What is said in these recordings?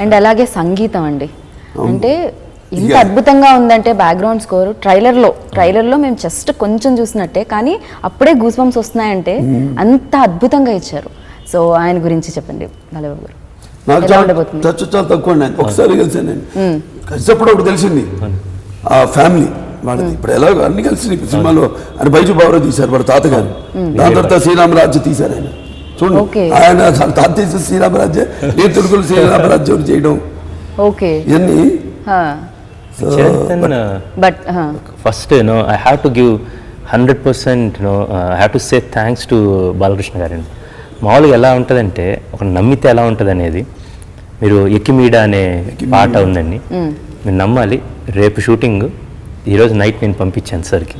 And అలాగే సంగీతం అండి. అంటే ఇంత అద్భుతంగా ఉందంటే బ్యాక్గ్రౌండ్ స్కోర్ ట్రైలర్లో ట్రైలర్లో మేము జస్ట్ కొంచెం చూసినట్టే కానీ అప్పుడే గూస్ బంప్స్ వస్తున్నాయంటే అంత అద్భుతంగా ఇచ్చారు. సో ఆయన గురించి చెప్పండి బాలబాబు గారు. నాకు చాలా తక్కువ అండి. ఒకసారి కలిసాను నేను. కలిసినప్పుడు ఒకటి తెలిసింది. ఆ ఫ్యామిలీ వాడిది ఇప్పుడు ఎలా అన్ని కలిసి సినిమాలో ఆయన బైజు బాబురావు తీశారు వాడు తాతగారు. దాని తర్వాత శ్రీరామరాజ్య తీశారు ఆయన. చూడండి. ఆయన అసలు తాత తీసిన శ్రీరామరాజ్య నేను శ్రీరామరాజ్యం చేయడం? ఓకే. ఇవన్నీ. Chetan but first no I have to give hundred percent no I have to say thanks to Balakrishna గారండి మామూలుగా ఎలా ఉంటుందంటే ఒక నమ్మితే ఎలా ఉంటుంది అనేది మీరు ఎక్కిమీడ అనే పాట ఉందండి. మీరు నమ్మాలి. రేపు షూటింగ్. ఈరోజు నైట్ నేను పంపించాను సార్కి.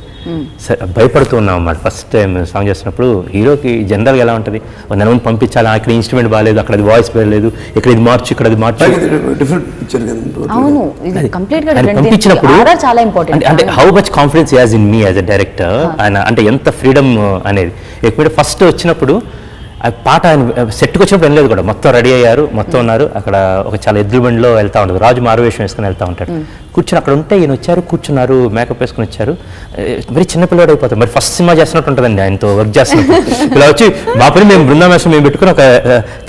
సార్ భయపడుతూ ఉన్నాం అన్నమాట ఫస్ట్ టైం సాంగ్ చేస్తున్నప్పుడు హీరోకి జనరల్గా ఎలా ఉంటుంది? ఒక నెల ముందు పంపించాలి "ఆ, ఇక్కడ ఇన్స్ట్రుమెంట్ బాగాలేదు అక్కడ అది వాయిస్ బాగాలేదు ఇక్కడ ఇది మార్చు ఇక్కడ అది మార్చు. డిఫరెంట్ పిక్చర్ కదా అవును ఇది కంప్లీట్గా ఆయన different. పంపించినప్పుడు చాలా ఇంపార్టెంట్ అంటే అంటే how much confidence as in me as a director ఆయన అంటే ఎంత ఫ్రీడమ్ అనేది. ఎక్కువ ఫస్ట్ వచ్చినప్పుడు ఆ పాట ఆయన సెట్కి వచ్చినప్పుడు వినలేదు కూడా. మొత్తం రెడీ అయ్యారు మొత్తం ఉన్నారు. అక్కడ ఒక చాలా ఎద్దుల బండిలో వెళ్తా ఉంటుంది రాజు మారువేషం వేసుకుని వెళ్తా ఉంటాడు. కూర్చొని అక్కడ ఉంటే ఈయన వచ్చారు కూర్చున్నారు మేకప్ వేసుకుని వచ్చారు. మరి చిన్న పిల్లడు అయిపోతారు మరి ఫస్ట్ సినిమా చేస్తున్నట్టు ఉంటుందండి ఆయనతో వర్క్ చేస్తున్నట్టు. ఇలా వచ్చి మా పని మేము బృందామేశ్వరం మేము పెట్టుకుని ఒక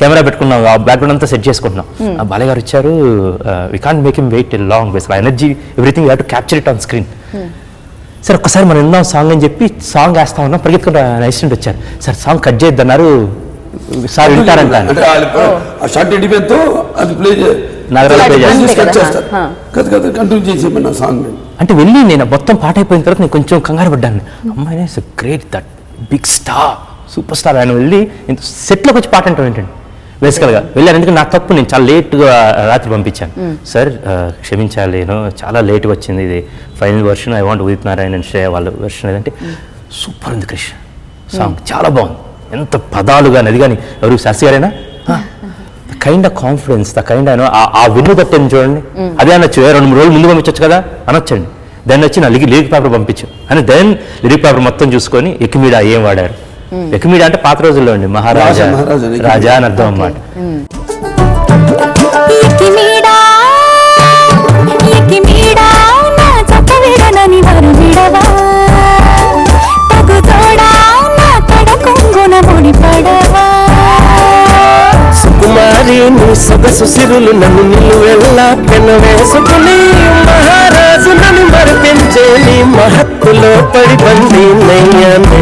కెమెరా పెట్టుకున్నాం ఆ బ్యాక్గ్రౌండ్ అంతా సెట్ చేసుకుంటున్నాం. ఆ బాలయ్య గారు వచ్చారు we can't make him wait long base energy everything you to capture it on screen sir ఒక్కసారి మనం విందాం సాంగ్ అని చెప్పి సాంగ్ వేస్తా ఉన్నాం. పరిగెత్తుకుంటూ అసిస్టెంట్ వచ్చారు. సార్ సాంగ్ కట్ చేయొద్దన్నారు. సార్ వింటారంట. అంటే వాళ్ళు షార్ట్ అది ప్లే కంటిన్యూ సాంగ్. అంటే నేను మొత్తం పాట అయిపోయిన తర్వాత నేను కొంచెం కంగారు పడ్డాను. అమ్మాయి great that big star super star ఆయన వెళ్ళి ఇంత సెట్లోకి వచ్చి పాట అంటాం ఏంటండి? బేసికల్గా వెళ్ళాను ఎందుకంటే నాకు తప్పు నేను చాలా లేట్గా రాత్రి పంపించాను. సార్ క్షమించాలి నేను చాలా లేట్గా వచ్చింది ఇది. Final version I want Udit Narayan and Shreya వాళ్ళ వర్షన్ ఏదంటే సూపర్ ఉంది క్రిష్ సాంగ్ చాలా బాగుంది. ఎంత పదాలు కానీ అది కానీ ఎవరు శాస్త్రి గారేనా kind of confidence the kind ఆ విన్ను తట్టని చూడండి. అదే అనొచ్చు "ఏ, రెండు మూడు రోజులు ముందు పంపించచ్చు కదా? అనొచ్చండి. దాన్ని వచ్చి నా లిగి లిరిక్ పేపర్ పంపించు. అని దెన్ లిరిక్ పేపర్ మొత్తం చూసుకొని ఎకిమీడా ఏం వాడారు? ఎకిమీడా అంటే పాత రోజుల్లో అండి మహారాజా రాజా, అని అర్థం అన్నమాట. నా సొగసు సిరులు నన్ను నిలువెల్ల పెన వేసుకుని మహారాజు నన్ను మరిపించే నీ మహత్తులో పడి నయ్యనే ఇటవుతానే